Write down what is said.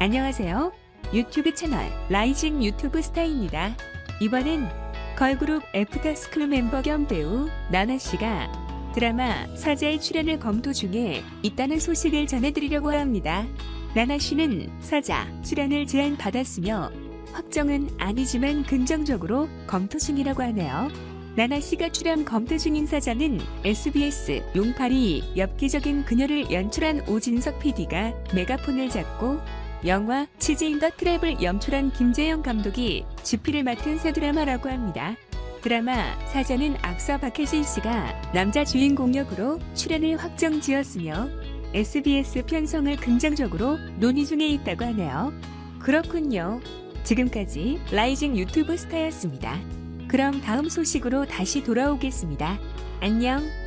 안녕하세요. 유튜브 채널 라이징 유튜브 스타입니다. 이번엔 걸그룹 애프터스쿨 멤버 겸 배우 나나 씨가 드라마 사자의 출연을 검토 중에 있다는 소식을 전해드리려고 합니다. 나나 씨는 사자 출연을 제안받았으며 확정은 아니지만 긍정적으로 검토 중이라고 하네요. 나나 씨가 출연 검토 중인 사자는 SBS 용팔이 엽기적인 그녀를 연출한 오진석 PD가 메가폰을 잡고 영화 치즈 인더 트랩을 연출한 김재영 감독이 주피를 맡은 새 드라마라고 합니다. 드라마 사자는 앞서 박혜진 씨가 남자 주인공 역으로 출연을 확정 지었으며 SBS 편성을 긍정적으로 논의 중에 있다고 하네요. 그렇군요. 지금까지 라이징 유튜브 스타였습니다. 그럼 다음 소식으로 다시 돌아오겠습니다. 안녕.